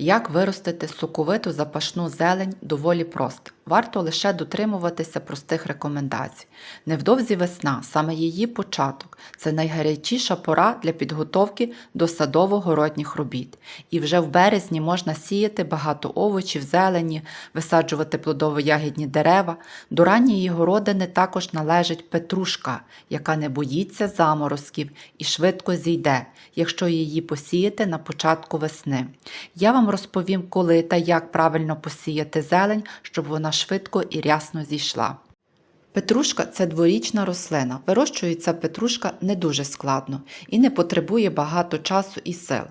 Як виростити соковиту запашну зелень доволі просто. Варто лише дотримуватися простих рекомендацій. Невдовзі весна, саме її початок, це найгарячіша пора для підготовки до садово-городніх робіт. І вже в березні можна сіяти багато овочів, зелені, висаджувати плодово-ягідні дерева. До ранньої городини також належить петрушка, яка не боїться заморозків і швидко зійде, якщо її посіяти на початку весни. Я вам розповім, коли та як правильно посіяти зелень, щоб вона швидко і рясно зійшла. Петрушка це дворічна рослина. Вирощується петрушка не дуже складно і не потребує багато часу і сил.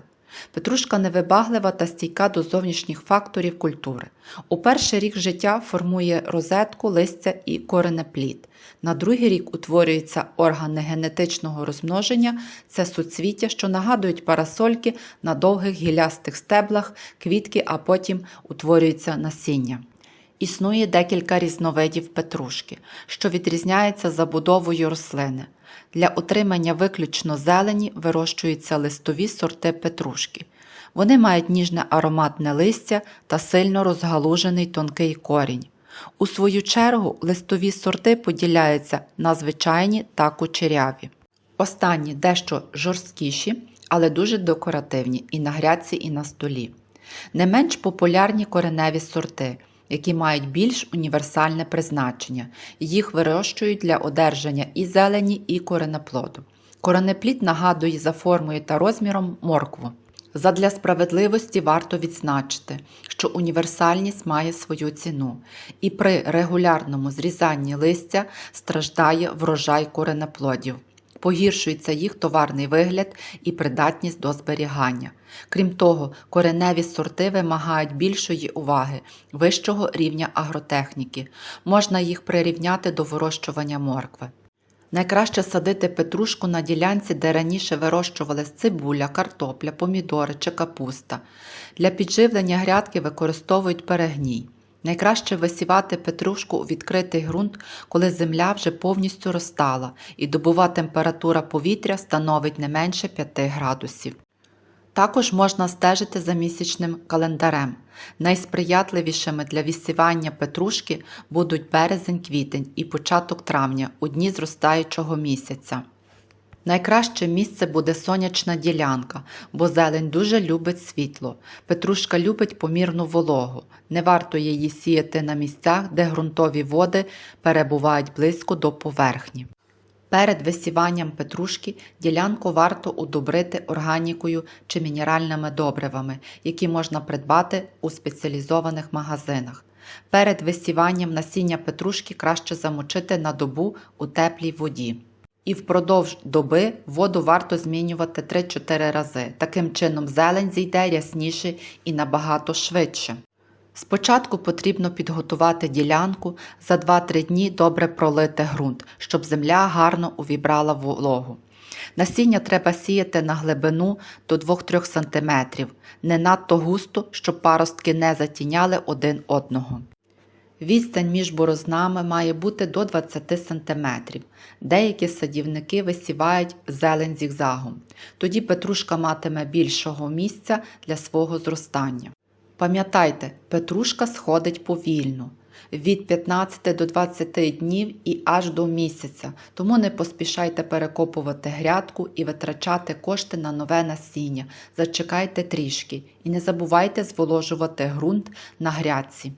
Петрушка невибаглива та стійка до зовнішніх факторів культури. У перший рік життя формує розетку, листя і коренеплід. На другий рік утворюються органи генетичного розмноження, це суцвіття, що нагадують парасольки на довгих гілястих стеблах, квітки, а потім утворюється насіння. Існує декілька різновидів петрушки, що відрізняється забудовою рослини. Для отримання виключно зелені вирощуються листові сорти петрушки. Вони мають ніжне ароматне листя та сильно розгалужений тонкий корінь. У свою чергу листові сорти поділяються на звичайні та кучеряві. Останні дещо жорсткіші, але дуже декоративні і на грядці, і на столі. Не менш популярні кореневі сорти, які мають більш універсальне призначення. Їх вирощують для одержання і зелені, і коренеплоду. Коренеплід нагадує за формою та розміром моркву. Задля справедливості варто відзначити, що універсальність має свою ціну, і при регулярному зрізанні листя страждає врожай коренеплодів. Погіршується їх товарний вигляд і придатність до зберігання. Крім того, кореневі сорти вимагають більшої уваги, вищого рівня агротехніки. Можна їх прирівняти до вирощування моркви. Найкраще садити петрушку на ділянці, де раніше вирощувалась цибуля, картопля, помідори чи капуста. Для підживлення грядки використовують перегній. Найкраще висівати петрушку у відкритий ґрунт, коли земля вже повністю розтала і добова температура повітря становить не менше 5 градусів. Також можна стежити за місячним календарем. Найсприятливішими для висівання петрушки будуть березень-квітень і початок травня у дні зростаючого місяця. Найкраще місце буде сонячна ділянка, бо зелень дуже любить світло. Петрушка любить помірну вологу. Не варто її сіяти на місцях, де ґрунтові води перебувають близько до поверхні. Перед висіванням петрушки ділянку варто удобрити органікою чи мінеральними добривами, які можна придбати у спеціалізованих магазинах. Перед висіванням насіння петрушки краще замочити на добу у теплій воді. І впродовж доби воду варто змінювати 3-4 рази. Таким чином зелень зійде рясніше і набагато швидше. Спочатку потрібно підготувати ділянку, за 2-3 дні добре пролити ґрунт, щоб земля гарно увібрала вологу. Насіння треба сіяти на глибину до 2-3 см, не надто густо, щоб паростки не затіняли один одного. Відстань між борознами має бути до 20 см. Деякі садівники висівають зелень зігзагом. Тоді петрушка матиме більшого місця для свого зростання. Пам'ятайте, петрушка сходить повільно від 15 до 20 днів і аж до місяця, тому не поспішайте перекопувати грядку і витрачати кошти на нове насіння. Зачекайте трішки і не забувайте зволожувати ґрунт на грядці.